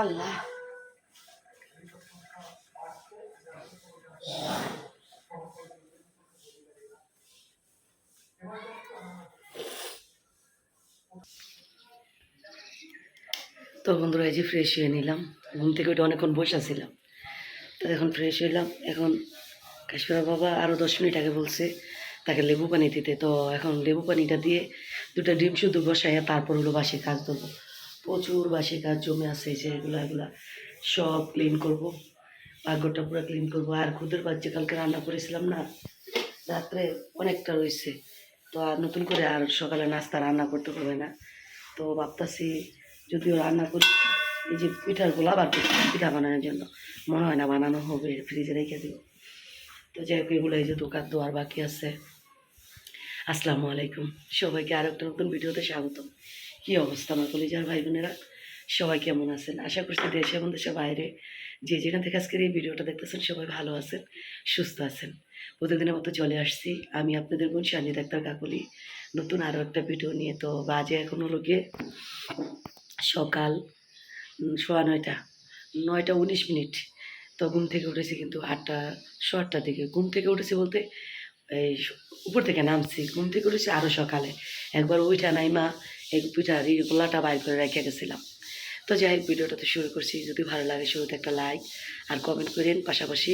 আল্লাহ। তো বন্ধুরা, এই যে ফ্রেশ হয়ে নিলাম। ঘুম থেকে ওইটা অনেকক্ষণ বসেছিলাম তো এখন ফ্রেশ হইলাম। এখন কাশ্মীর বাবা আরও দশ মিনিট আগে বলছে তাকে লেবু পানি দিতে। তো এখন লেবু পানিটা দিয়ে দুটো ডিম শুধু বসাইয়া তারপর হলো বাসি কাজ দেবো। প্রচুর বাসি কাজ জমে আছে যে এগুলো, এগুলা সব ক্লিন করব। পাকঘরটা পুরো ক্লিন করব। আর খুদের বাচ্চা কালকে রান্না করেছিলাম না, রাত্রে অনেকটা রয়েছে। তো আর নতুন করে আর সকালে নাস্তা রান্না করতে হবে না। তো ভাবতাছি যদিও রান্না করি, এই যে পিঠার গোলা বার পিঠা বানানোর জন্য। মনে হয় না বানানো হবে ফ্রিজে রেখে দেবো। তো যাই হোক, এগুলো এই যে দোকান দোয়ার বাকি আছে। আসসালামু আলাইকুম। সবাইকে আর একটা নতুন ভিডিওতে স্বাগতম। কী অবস্থা আমার কলিজার ভাই বোনেরা সবাই কেমন আছেন? আশা করছি দেশে এবং দেশের বাইরে যে যেখান থেকে আজকের এই ভিডিওটা দেখতেছেন সবাই ভালো আছেন, সুস্থ আছেন। প্রতিদিনের মতো চলে আসছি। আমি আপনাদের বোন সানি ডাক্তার কাকলি। নতুন আরও একটা ভিডিও নিয়ে। তো বাজে এখন হলো গিয়ে সকাল সোয়া নয়টা নয়টা উনিশ মিনিট। তো ঘুম থেকে উঠেছি কিন্তু আটটা, সোয়া আটটার দিকে। ঘুম থেকে উঠেছি বলতে এই উপর থেকে নামছি। ঘুম থেকে উঠেছি আরও সকালে। একবার ওইটা এই পিঠার এই গোলাটা বাইর করে রেখে গেছিলাম। তো যাই হোক ভিডিওটা তো শুরু করছি। যদি ভালো লাগে শুরুতে একটা লাইক আর কমেন্ট করেন। পাশাপাশি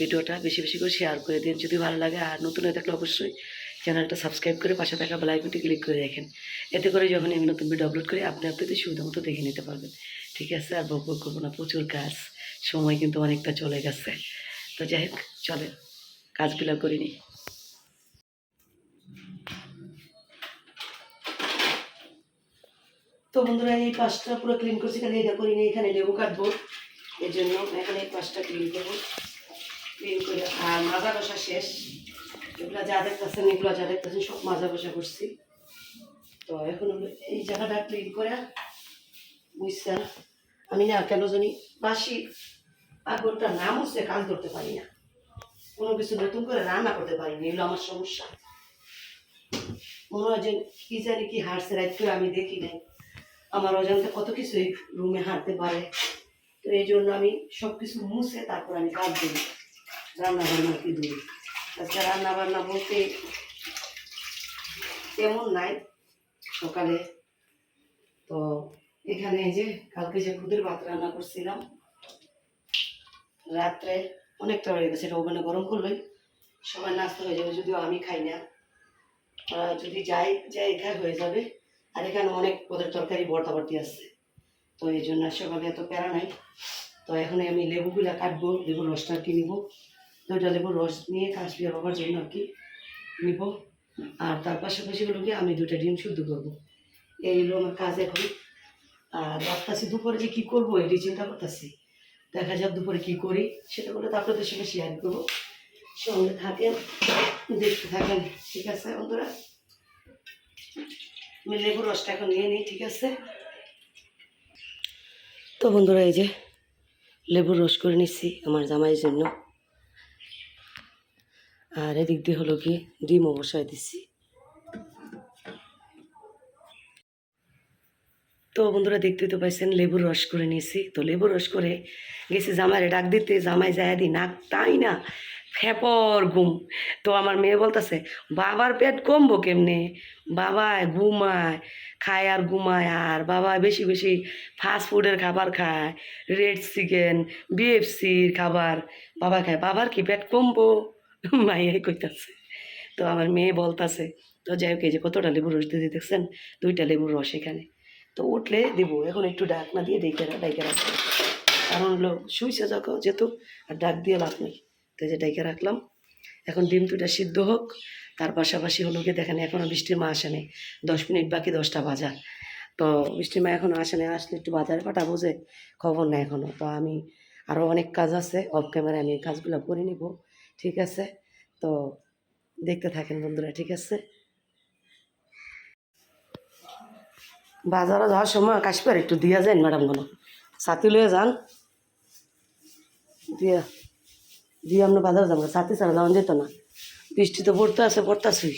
ভিডিওটা বেশি বেশি করে শেয়ার করে দিন। যদি ভালো লাগে আর নতুন হয়ে থাকলে অবশ্যই চ্যানেলটা সাবস্ক্রাইব করে পাশে থাকা বেলাইকনটি ক্লিক করে রাখেন। এতে করে যখন আমি নতুন ভিডিও আপলোড করি, আপনি আপনাদের সুবিধা মতো দেখে নিতে পারবেন। ঠিক আছে? আর বক করব না, প্রচুর কাজ। সময় কিন্তু অনেকটা চলে গেছে। তো যাই হোক, চলেন। কাজগুলো করিনি তো বন্ধুরা, এই পাশটা পুরো ক্লিন করছি। খালি এটা করিনি এখানে লেবু কাটবো। এর জন্য এখানে এই পাশটা ক্লিন করব। আর মাজা বসা শেষ। এগুলো যা দেখতেছেন, এগুলো যা দেখতেছেন, সব মাজা বসা করছি। তো এখন এই জায়গাটা ক্লিন করে বুঝছে আমি না কেন জানি বাসি পাগলটা নাম হচ্ছে কাজ করতে পারি না। কোনো কিছু নতুন করে রান্না করতে পারি না এগুলো আমার সমস্যা। মনে হয় যে কি জানি কি রাত করে আমি দেখি নাই। আমার অজান্তে কত কিছু রুমে হাঁটতে পারে। তো এই জন্য আমি সব কিছু মুছে তারপর আমি কাজ দিই রান্না বান্না কি দিই আজকে রান্না বান্না বলতে তেমন নাই সকালে। তো এখানে যে কালকে যে খুদের ভাত রান্না করছিলাম, রাত্রে অনেকটা রয়ে গেছে, এটা ওভেনে গরম করলেই সবাই নাস্তা হয়ে যাবে, যদিও আমি খাই না। যদি যাই যাই খাই হয়ে যাবে। আর এখানে অনেক পদের তরকারি ভর্তি আছে। তো এই জন্য সকালে এত প্যারা নাই। তো এখন আমি লেবুগুলা কাটবো, লেবুর রসটা আর কি নিব। দুইটা লেবুর রস নিয়ে কাশ্মীর বাবার জন্য আর কি নিব। আর তার পাশাপাশি হলো কি আমি দুটা ডিম শুদ্ধ করব। এই হলো আমার কাজ এখন। আর ভাবতেছি দুপুরে যে কী করব এটি চিন্তা করতেছি। দেখা যাক দুপুরে কী করি, সেটা বলে তো আপনাদের সঙ্গে শেয়ার করব। সঙ্গে থাকেন, দেখতে থাকেন, ঠিক আছে বন্ধুরা? আমি লেবুর রসটা এখন নিয়ে নিই, ঠিক আছে? তো বন্ধুরা, এই যে লেবুর রস করে নিচ্ছি আমার জামাইয়ের জন্য। আর এদিক দিয়ে হলো কি ডিমও বসায় দিচ্ছি তো বন্ধুরা দেখতে তো পাইছেন, লেবুর রস করে নিয়েছি। তো লেবুর রস করে গেছি জামাইরে ডাক দিতে, জামাই যায় দি নাক তাই না, ফেপর ঘুম। তো আমার মেয়ে বলতেছে, বাবার পেট কমবো কেমনে? বাবায় ঘুমায়, খায় আর ঘুমায় আর বাবা বেশি বেশি ফাস্ট ফুডের খাবার খায় রেড চিকেন বিএফসির খাবার বাবা খায়। বাবার কি পেট কমবো? মাইয়াই কইতাছে। তো আমার মেয়ে বলতাছে, তো যাই হোক এই যে কতটা লেবুর রস দিয়ে দেখছেন দুইটা লেবুর রস এখানে। তো উঠলে দিব, এখন একটু ডাক না দিয়ে ডেকে ডাইকে রাখব। কারণ হলো, শুইছে যখন যেহেতু, আর ডাক দিয়ে লাভ নেই। তো যে ডাইকে রাখলাম। এখন ডিম দুটা সিদ্ধ হোক। তার পাশাপাশি হলো গিয়ে দেখেন এখনও বৃষ্টির মা আসেনি। দশ মিনিট বাকি, দশটা বাজার। তো বৃষ্টির মা এখনও আসেনি। আসলে একটু বাজারে পাঠাবো যে, খবর নেই এখনও তো আমি আরও অনেক কাজ আছে। অফ ক্যামেরায় আমি কাজগুলো করে নিব। ঠিক আছে? তো দেখতে থাকেন বন্ধুরা, ঠিক আছে? বাজারে যাওয়ার সময় কাশ্মীর একটু দিয়া যান ম্যাডাম বলো সাথী লয়ে যান। দিয়া, দিয়ে আমরা বাজারে যাব, সাথী ছাড়া যাওয়া যেত না। বৃষ্টি তো পড়তে আছে পড়তাছুই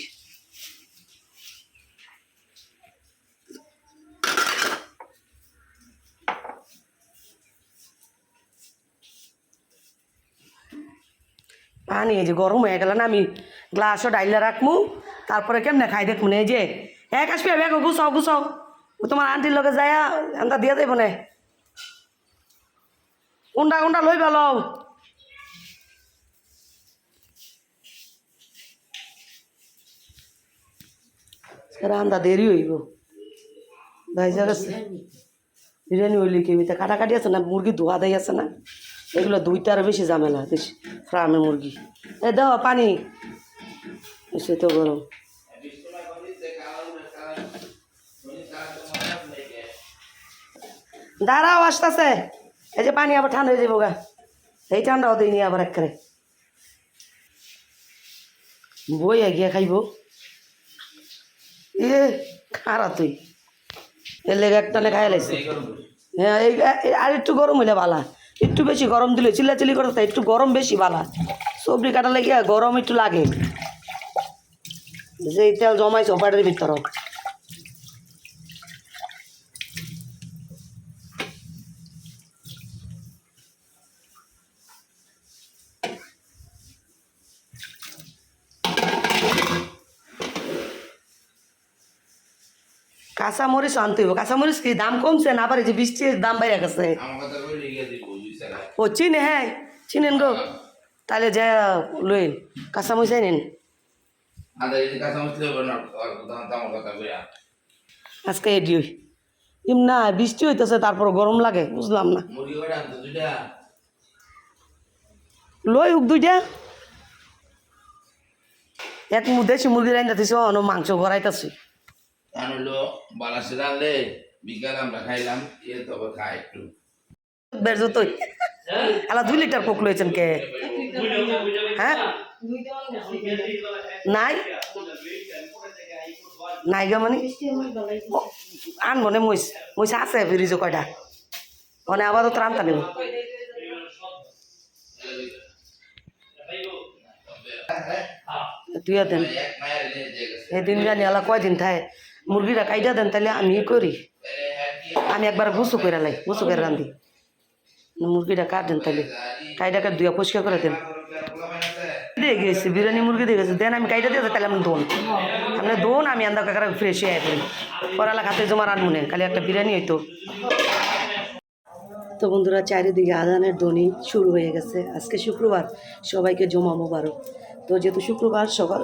পানি এই যে গরম হয়ে গেল না, আমি গ্লাসও ডাইলে রাখমু, তারপরে কেমনে খাই দেখমু না, এই যে এক আসবে ব্যাগ গুছাও গুছাও। তোমার আন্টির লগে যায় এনটা দিয়ে দেবো না। কোনটা কোনটা লই পেল রান্দা দেরি হইব। ভাই গেছে বিরিয়ানি হইলে কি হইতে কাটাকাটি আছে না? মুরগি ধোয়া দেয় আছে না? এগুলো দুইটার বেশি ঝামেলা, বেশি ফার্মের মুরগি। এ, দাও পানি। এসে তো গরম। দাঁড়াও, আসতেছে। এই যে পানি আবার ঠান্ডা হয়ে যাব গা। এই ঠান্ডাও দিইনি আবার একেবারে বই গিয়া খাইব। এ, খারা তুই। এর লেগে একটা লেখা এলাইছে হ্যাঁ এই- আর একটু গরম হইলে বালা। একটু বেশি গরম দিলে চিল্লাচিল্লি করতে হয়, একটু গরম বেশি বালা। সবজি কাটা লেগে গরম একটু লাগে। যে তেল জমাইছে পাটের ভিতর কাঁচামরিচ আনতে হইব। কাঁচামরিচ কি দাম কমছে না? আবার যে বৃষ্টির দাম বাইরে গেছে আমার কথা বলে লিখে দিব বুঝি স্যার ও চিনে হ্যাঁ চিনেন গো। তাহলে যা লইন কাঁচামরিচ নিন আজকে এডি হই। ইম না বৃষ্টি হইতেছে তারপর গরম লাগে বুঝলাম না। লই উক দুইটা। এক দেশি মুরগি রাইন দিতেছি অন মাংস গড়াইতেছি। বিকাল আমরা খাইলাম খাই একটু। বের যতই। আলা দুই লিটার কোক লইছেন কে? হ্যাঁ? নাই? নাই গা মানে? ও, আনব নে মইস মইস আছে ফ্রিজে কয়টা? মানে আবার তো রান্তা নেব। তুই দেন। এক মায়ের নিয়ে যে গেছে এই দিন জানি আলা কয়দিন থাকে মুরগিটা কাইটা দেন তাহলে আমি করি। আমি একবার গুছু করে লাই গুছু করে রান্ধি। মুরগিটা কাট দেন তাহলে কাইটাকে দুয়া পরিষ্কার করে দেন। দিয়ে গেছি, বিরিয়ানি মুরগি দিয়ে গেছে। দেন আমি কাইটা দিয়ে তাহলে আমি দোন। আপনি দোন, আমি আন্দা কাকার ফ্রেশ হয়ে ফেলি পড়ালা খাতে জমা রানমুনে খালি একটা বিরিয়ানি হইতো। তো বন্ধুরা, চারিদিকে আজানের ধ্বনি শুরু হয়ে গেছে। আজকে শুক্রবার, সবাইকে জমা মোবারক। তো যেহেতু শুক্রবার সকাল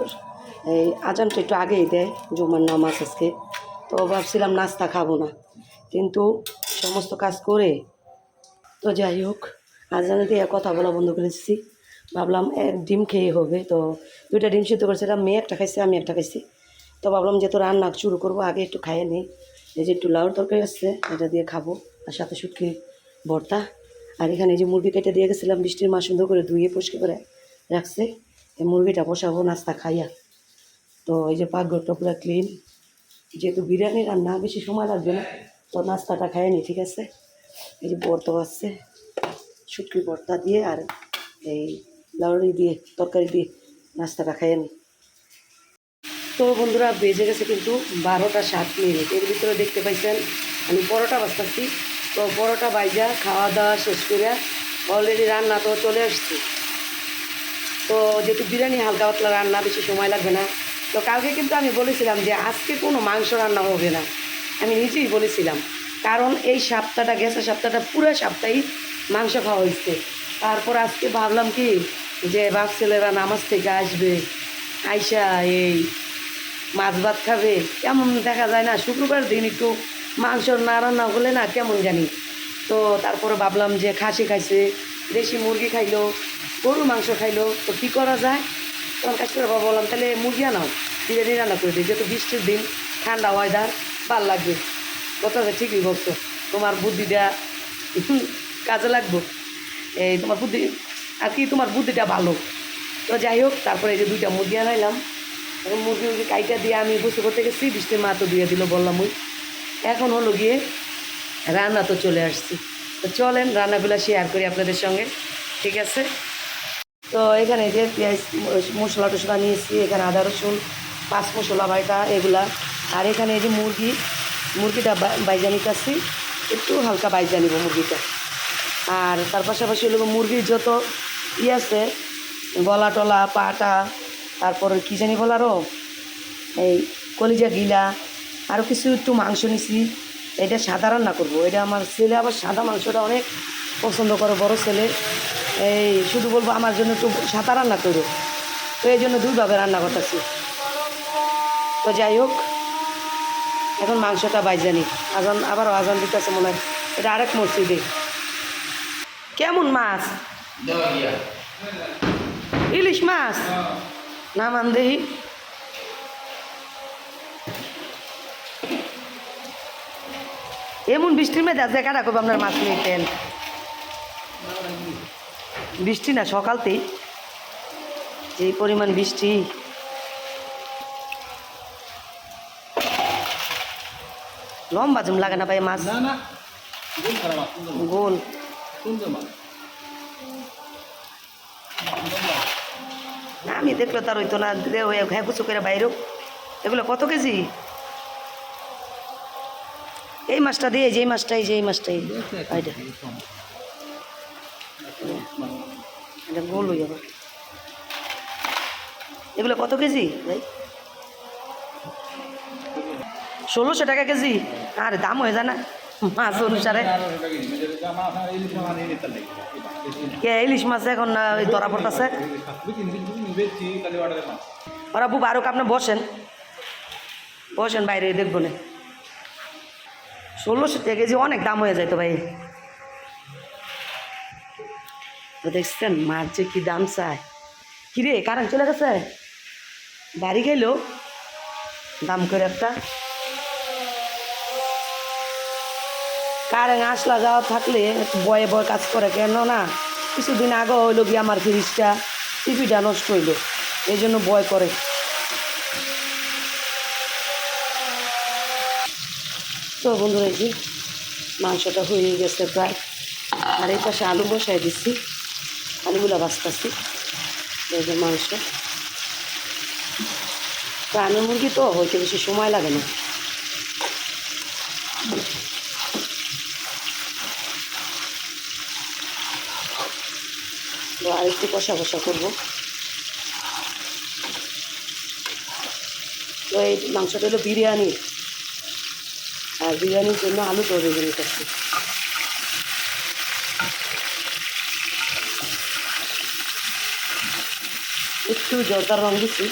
এই আজানটা একটু আগেই দেয়, জমার নামাজ আজকে। তো ভাবছিলাম নাস্তা খাব না। কিন্তু সমস্ত কাজ করে তো যাই হোক আজানে দিয়ে কথা বলা বন্ধ করেছি ভাবলাম এক ডিম খেয়ে হবে। তো দুইটা ডিম সিদ্ধ করেছিলাম, মেয়ে একটা খাইছে, আমি একটা খাইছি। তো ভাবলাম যেহেতু রান্না শুরু করব, আগে একটু খাইয়ে নিই। এই যে একটু লাউর তরকারি আসছে এটা দিয়ে খাব। আর সাথে শুটকি, ভর্তা। আর এখানে এই যে মুরগি কেটে দিয়ে গেছিলাম, বৃষ্টির মাছ সুন্দর করে ধুয়ে পরিষ্কার করে রাখছে। এই মুরগিটা বসাবো, নাস্তা খাইয়া। তো এই যে পাকঘরটা পুরো ক্লিন যেহেতু বিরিয়ানি রান্না, বেশি সময় লাগবে না, তো নাস্তাটা খাইয়ে নি ঠিক আছে? এই যে ভর্তা আসছে শুটকি ভর্তা দিয়ে আর এই লাউড়ি দিয়ে, তরকারি দিয়ে নাস্তাটা খাইয়ে নি। তো বন্ধুরা, বেজে গেছে কিন্তু বারোটা সাত মিনিট। এর ভিতরে দেখতে পাইছেন, আমি পরোটা বাঁচতেছি তো পরোটা বাইজা খাওয়া দাওয়া শেষ করে অলরেডি রান্না তো চলে আসছি। তো যেহেতু বিরিয়ানি হালকা পাতলা রান্না, বেশি সময় লাগবে না। তো কালকে কিন্তু আমি বলেছিলাম যে আজকে কোনো মাংস রান্না হবে না। আমি নিজেই বলেছিলাম। কারণ এই সপ্তাহটা, গেছে সপ্তাহটা, পুরো সপ্তাহেই মাংস খাওয়া হয়েছে। তারপর আজকে ভাবলাম কি যে বাপ ছেলেরা নামাজ থেকে আসবে, আইসা এই মাছ ভাত খাবে। কেমন দেখা যায় না, শুক্রবার দিন একটু মাংস না রান্না হলে না কেমন জানি। তো তারপরে ভাবলাম যে খাসি খাইছে, দেশি মুরগি খাইলো, গরুর মাংস খাইলো, তো কী করা যায়? তখন কাছে বাবা বললাম তাহলে মুরগি আনাও বিরিয়ানি রান্না করে দিই, যেহেতু বৃষ্টির দিন, ঠান্ডা ওয়েদার ভালো লাগবে। কথাটা ঠিকই বলছো। তোমার বুদ্ধিটা কাজে লাগবো। এই তোমার বুদ্ধি, আর কি তোমার বুদ্ধিটা ভালো। তো যাই হোক, তারপরে এই যে দুইটা মুরগি আনাইলাম। এখন মুরগি মুরগি কাইটা দিয়ে আমি বসে করতে গেছি, বৃষ্টির মা তো দিয়ে দিল বললাম ওই এখন হলো গিয়ে রান্না তো চলে আসছি। তো চলেন, রান্নাগুলো শেয়ার করি আপনাদের সঙ্গে। ঠিক আছে? তো এখানে যে পেঁয়াজ মশলা টশলা নিয়েছি এখানে আদা, রসুন, পাঁচ মশলা বাটা, এগুলা। আর এখানে এই যে মুরগি মুরগিটা বা- বাইজা নিতেছি। একটু হালকা বাইজা নিব মুরগিটা। আর তার পাশাপাশি হলো মুরগির যত ই আছে, গলা টলা, পাটা, তারপর কী জানি বল বলারও এই কলিজা গিলা আরও কিছু একটু মাংস নিছি। এটা সাদা রান্না করব। এটা আমার ছেলে আবার সাদা মাংসটা অনেক পছন্দ করে, বড় ছেলে। এই শুধু বলব আমার জন্য একটু সাদা রান্না করো। তো এই জন্য দুইভাবে রান্না করতেছি। তো যাই হোক। এখন মাংসটা বাইজানি আজান, আবারও আজান দিতেছে মনে হয়। এটা আরেক মসজিদে। কেমন মাছ? ইলিশ মাছ? না মান দেহি। এমন বৃষ্টির মেয়ে দেখা কাটা করব আপনার মাছ নিতেন? বৃষ্টি না, সকালতেই। যে পরিমাণ বৃষ্টি। লম্বা জুম লাগে না ভাই মাছ? গোল। আমি দেখল তার হইতো না। ওই কুচু করে বাইরেও এগুলো কত কেজি? এই মাছটা দিয়ে যে এই মাছটাই যে এই মাছটাই এটা গোল হয়ে যাবে এগুলো কত কেজি? ভাই ষোলোশো টাকা কেজি? আর দাম হয়ে যায় না। মাছ অনুসারে কে, ইলিশ মাছ এখন, না, ওই ধরা পড়তেছে? ওরা বুব আরও আপনি বসেন। বসেন বাইরে, দেখব না। ষোলোশো টাকা কেজি, অনেক দাম হয়ে যায় তো ভাই। দেখছেন, মাছ যে কি দাম চায়। কিরে, কারেন্ট চলে গেছে? বাড়ি খাইলো দাম করে একটা। কারেন্ট আসলা যাওয়া থাকলে বয়ে বয়ে কাজ করে কেন না? কিছুদিন আগে হইল গিয়ে আমার ফ্রিজটা, টিভিটা নষ্ট হইল। এই জন্য বয় করে তো বন্ধুরা এই মাংসটা হয়ে গেছে প্রায়। আর এই পাশে আলু বসাই দিচ্ছি। আলুগুলো বাঁচতেছি এই যে মাংস। প্রাণী মুরগি তো হইতে বেশি সময় লাগে না। আরেকটু কষা কষা করব। তো এই মাংসটা হলো বিরিয়ানি। আর বিরিয়ানির জন্য আলু তৈরি করে নিতেছি একটু জর্দার রং দিচ্ছি,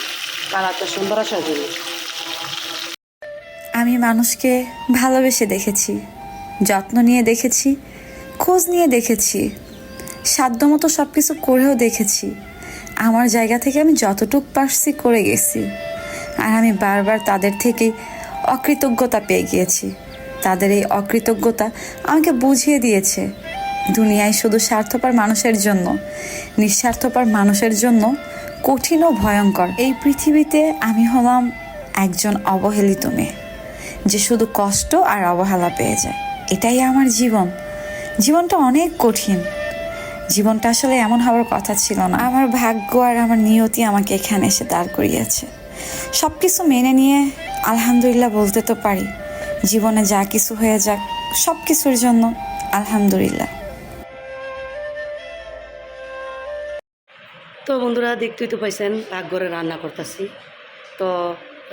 কালারটা সুন্দর আসার জন্য। আমি মানুষকে ভালোবেসে দেখেছি, যত্ন নিয়ে দেখেছি, খোঁজ নিয়ে দেখেছি। সাধ্যমতো সব কিছু করেও দেখেছি। আমার জায়গা থেকে আমি যতটুক পারছি করে গেছি। আর আমি বারবার তাদের থেকেই অকৃতজ্ঞতা পেয়ে গিয়েছি। তাদের এই অকৃতজ্ঞতা আমাকে বুঝিয়ে দিয়েছে। দুনিয়ায় শুধু স্বার্থপর মানুষের জন্য, নিঃস্বার্থপর মানুষের জন্য কঠিন ও ভয়ঙ্কর। এই পৃথিবীতে আমি হলাম একজন অবহেলিত মেয়ে, যে শুধু কষ্ট আর অবহেলা পেয়ে যায়। এটাই আমার জীবন। জীবনটা অনেক কঠিন। জীবনটা আসলে এমন হওয়ার কথা ছিল না। আমার ভাগ্য আর আমার নিয়তি আমাকে এখানে এসে দাঁড় করিয়েছে। সব কিছু মেনে নিয়ে আলহামদুলিল্লাহ বলতে তো পারি, জীবনে যা কিছু হয়ে যাক সব কিছুর জন্য আলহামদুলিল্লাহ। তো বন্ধুরা, দেখতেই তো পাইছেন, পাকঘরে রান্না করতেছি। তো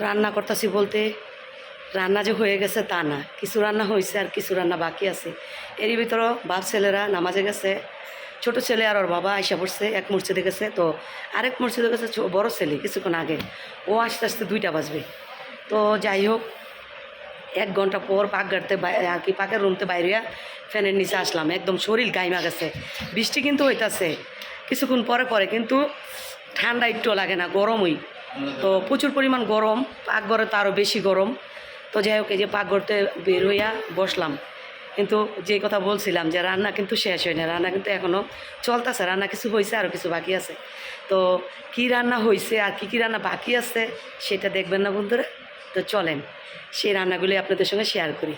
রান্না করতেছি বলতে, রান্না যে হয়ে গেছে তা না। কিছু রান্না হয়েছে আর কিছু রান্না বাকি আছে। এরই ভিতরও বাপ ছেলেরা নামাজে গেছে। ছোট ছেলে আর ওর বাবা আইসা পড়ছে, এক মসজিদে গেছে। তো আরেক মসজিদে গেছে বড় ছেলে কিছুক্ষণ আগে। ও আস্তে আস্তে দুইটা বাজবে। তো যাই হোক, এক ঘণ্টা পর পাক গাড়তে আর কি পাকের রুমতে বাইরে ফ্যানের নিচে আসলাম। একদম শরীর গাইমা গেছে। বৃষ্টি কিন্তু হইতাছে। কিছুক্ষণ পরে পরে কিন্তু ঠান্ডা একটু লাগে না, গরমই। তো প্রচুর পরিমাণ গরম। পাকঘরে তো আরও বেশি গরম। তো যাই হোক, এই যে পাকঘরতে বের হইয়া বসলাম। কিন্তু যে কথা বলছিলাম যে রান্না কিন্তু শেষ হয় না রান্না কিন্তু এখনও চলতেছে, রান্না কিছু হয়েছে আরও কিছু বাকি আছে। তো কি রান্না হয়েছে আর কি কি রান্না বাকি আছে সেটা দেখবেন না বন্ধুরা? তো চলেন, সেই রান্নাগুলি আপনাদের সঙ্গে শেয়ার করি।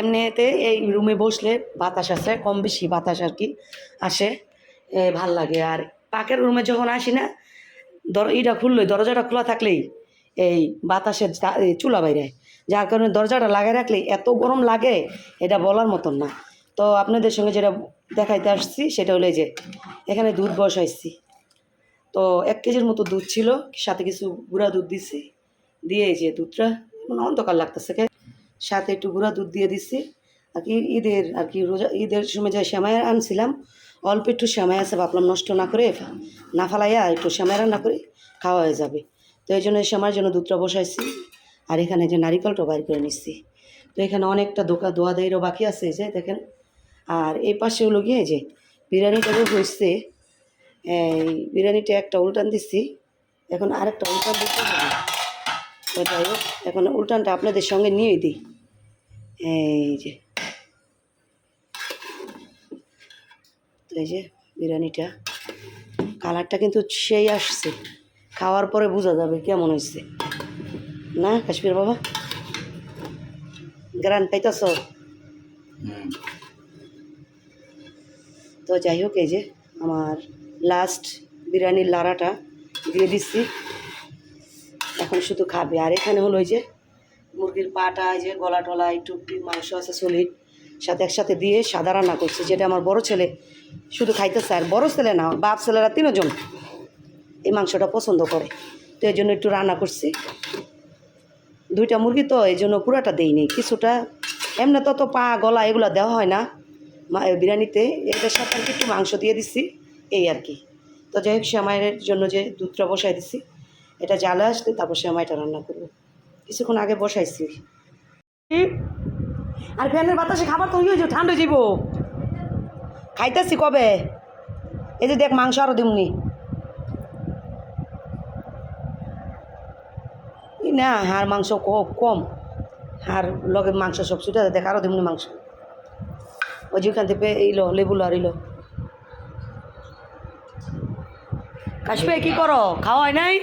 এমনিতে এই রুমে বসলে বাতাস আসে কম বেশি বাতাস আর কি আসে ভালো লাগে। আর পাকের রুমে যখন আসি না, দর, ইটা খুললে, দরজাটা খোলা থাকলেই এই বাতাসের চুলা বাইরে। যার কারণে দরজাটা লাগাই রাখলে এত গরম লাগে, এটা বলার মতন না। তো আপনাদের সঙ্গে যেটা দেখাইতে আসছি, সেটা হলো যে, এখানে দুধ বসাইছি। তো এক কেজির মতো দুধ ছিল, সাথে কিছু গুঁড়া দুধ দিছি। দিয়ে যে দুধটা অন্ধকার লাগতেছে। সাথে একটু গুঁড়া দুধ দিয়ে দিছি। আর কি ঈদের, আর কি রোজা, ঈদের সময় যে শ্যামাই আনছিলাম, অল্প একটু শ্যামাই আছে, ভাবলাম নষ্ট না করে, না ফালাইয়া একটু শ্যামাই রান্না করে, খাওয়া হয়ে যাবে। তো এই জন্য শ্যামার জন্য দুধটা বসাইছি। আর এখানে যে নারিকলটা বাইর করে নিচ্ছি। তো এখানে অনেকটা দোকা দোয়া দেয়েরও বাকি আছে যে দেখেন। আর এই পাশে হলো গিয়ে যে বিরিয়ানিটাও হয়েছে, এই বিরিয়ানিটা একটা উল্টান দিচ্ছি। এখন আরেকটা উল্টান দিতে হবে। যাই হোক, এখন উল্টানটা আপনাদের সঙ্গে নিয়ে দিই। এই যে। তো এই যে বিরিয়ানিটা, কালারটা কিন্তু সেই আসছে। খাওয়ার পরে বোঝা যাবে কেমন হয়েছে। না কাশ্মীর বাবা? গ্রান পাইতেছ হুম। তো যাই হোক এই যে আমার লাস্ট বিরিয়ানির লাড়াটা দিয়ে দিচ্ছি। এখন শুধু খাবে। আর এখানে হলো ওই যে মুরগির পাটা যে গলা টলা একটু মাংস আছে সলিড সাথে একসাথে দিয়ে সাদা রান্না করছি যেটা আমার বড় ছেলে শুধু খাইতেছে। আর বড় ছেলে না বাপ ছেলেরা তিনজন এই মাংসটা পছন্দ করে। তো এই জন্য একটু রান্না করছি। দুইটা মুরগি তো এই জন্য পুরাটা দেইনি কিছুটা, এমনি তো তো পা, গলা এগুলো দেওয়া হয় না। বিরিয়ানিতে এটার সাথে আর একটু মাংস দিয়ে দিচ্ছি এই আর কি। তো যাই হোক, শ্যামাইয়ের জন্য যে দুধটা বসাই দিছি, এটা জ্বালা আসলে তারপর শ্যামাইটা রান্না করব। কিছুক্ষণ আগে বসাইছি। আর ফ্যানের বাতাসে খাবার তো হয়ে ঠান্ডা যাব খাইতেছি কবে? এই যে দেখ, মাংস আরও দিমনি। না, হাড়, মাংস কম। হাড় লগে মাংস সব ছুটে দেখ আরও মাংস মাংস। ওই যেখান থেকে এইলো লেবু এলো কাশবে কি করো? খাওয়ায় নাই?